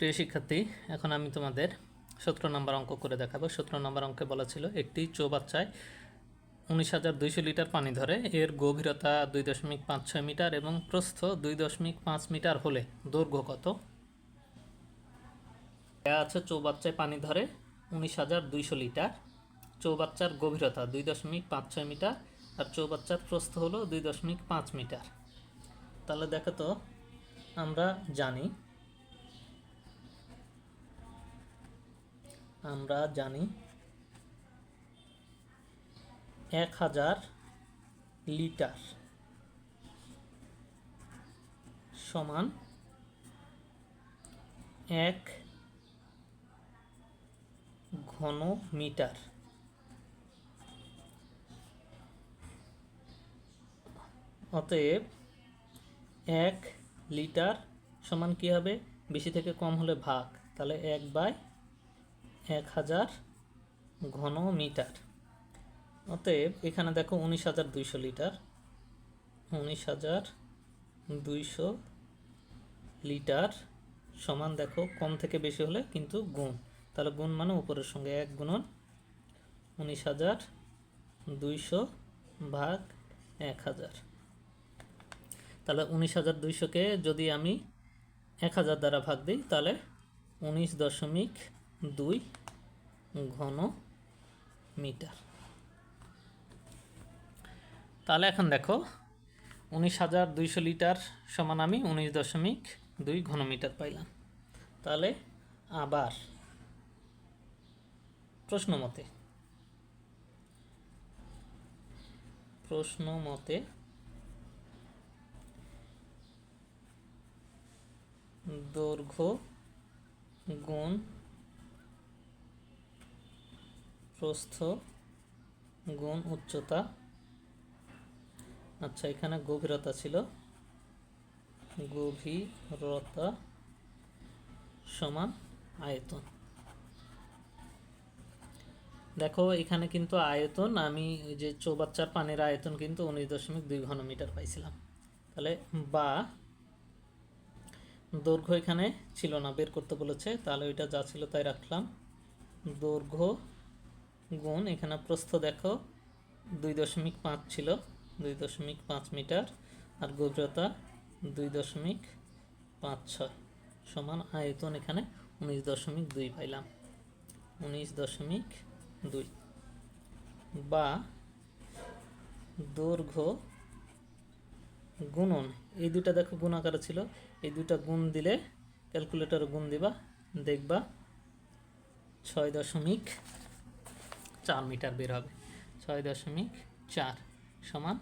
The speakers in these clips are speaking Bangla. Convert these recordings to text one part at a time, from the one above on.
প্রিয় শিক্ষার্থী, এখন আমি তোমাদের সতেরো নম্বর অঙ্ক করে দেখাবো। সতেরো নম্বর অঙ্কে বলা ছিল, একটি চৌবাচ্চায় উনিশ হাজার দুইশো লিটার পানি ধরে। এর গভীরতা দুই দশমিক পাঁচ ছয় মিটার এবং প্রস্থ দুই দশমিক পাঁচ মিটার হলে দৈর্ঘ্য কত? আছে চৌবাচ্চায় পানি ধরে উনিশ হাজার দুইশো লিটার। চৌবাচ্চার গভীরতা দুই দশমিক পাঁচ ছয় মিটার আর চৌবাচ্চার প্রস্থ হলো দুই দশমিক পাঁচ মিটার। তাহলে দেখো তো, আমরা জানি আমরা জানি, এক হাজার লিটার সমান এক ঘন মিটার। অতএব এক লিটার সমান কী হবে? বেশি থেকে কম হলে ভাগ। তাহলে এক বাই এক হাজার ঘন মিটার অতএব এখানে দেখো উনিশ হাজার দুইশো লিটার। উনিশ হাজার দুইশো লিটার সমান দেখো, কম থেকে বেশি হলে কিন্তু গুণ। তাহলে গুণ মানে উপরের সঙ্গে এক গুণন। উনিশ হাজার দুইশো ভাগ এক হাজার। তাহলে উনিশ হাজার দুইশোকে যদি আমি এক হাজার দ্বারা ভাগ দিই, তাহলে উনিশ দশমিক দুই ঘন মিটার। তাহলে এখন দেখো, উনিশ হাজার দুইশো লিটার সমান আমি উনিশ দশমিক দুই ঘন মিটার পাইলাম। তাহলে আবার প্রশ্ন মতে প্রশ্ন মতে দৈর্ঘ্য গুণ প্রস্থ, গুণ, উচ্চতা। আচ্ছা এখানে গভীরতা ছিল। গভীরতা সমান আয়তন। দেখো, এখানে কিন্তু আয়তন, আমি ওই যে চৌবাচ্চার পানির আয়তন কিন্তু উনিশ দশমিক দুই ঘন মিটার পাইছিলাম। তাহলে বা দৈর্ঘ্য এখানে ছিল না, বের করতে বলেছে। তাহলে ওইটা যা ছিল তাই রাখলাম। দৈর্ঘ্য গুণ, এখানে প্রস্থ দেখো, দুই দশমিক পাঁচ ছিল, দুই দশমিক পাঁচ মিটার, আর গভীরতা দুই দশমিক পাঁচ ছয় সমান আয়তন এখানে উনিশ দশমিক দুই পাইলাম, উনিশ দশমিক দুই। বা দৈর্ঘ্য গুণন, এই দুটা দেখো গুণ আকারে ছিল, এই দুটা গুণ দিলে ক্যালকুলেটরে গুণ দিবা, দেখবা ছয় দশমিক চার মিটার বের হবে। ছয় দশমিক চার সমান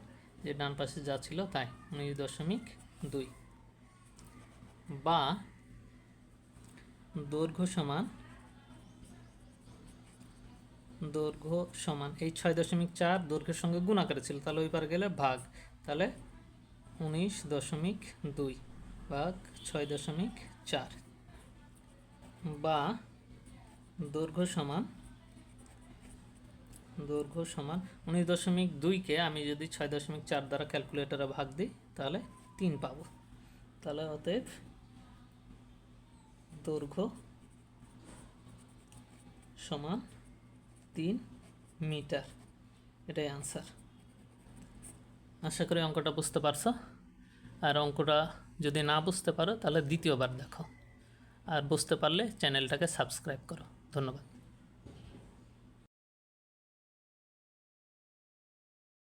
যে ডান পাশে যা ছিল তাই, উনিশ দশমিক দুই। বা দৈর্ঘ্য সমান দৈর্ঘ্য সমান, এই ছয় দশমিক চার দৈর্ঘ্যের সঙ্গে গুণ আকারে ছিল, তাহলে ওই পারে গেলে ভাগ, তাহলে উনিশ দশমিক দুই ভাগ ছয় দশমিক চার। বা দৈর্ঘ্য সমান দৈর্ঘ্য সমান উনিশ দশমিক দুইকে আমি যদি ছয় দশমিক চার দ্বারা ক্যালকুলেটরে ভাগ দিই, তাহলে তিন পাবো। তাহলে অতএব দৈর্ঘ্য সমান তিন মিটার, এটাই আনসার আশা করি অঙ্কটা বুঝতে পারছ। আর অঙ্কটা যদি না বুঝতে পারো, তাহলে দ্বিতীয়বার দেখো। আর বুঝতে পারলে চ্যানেলটাকে সাবস্ক্রাইব করো। ধন্যবাদ।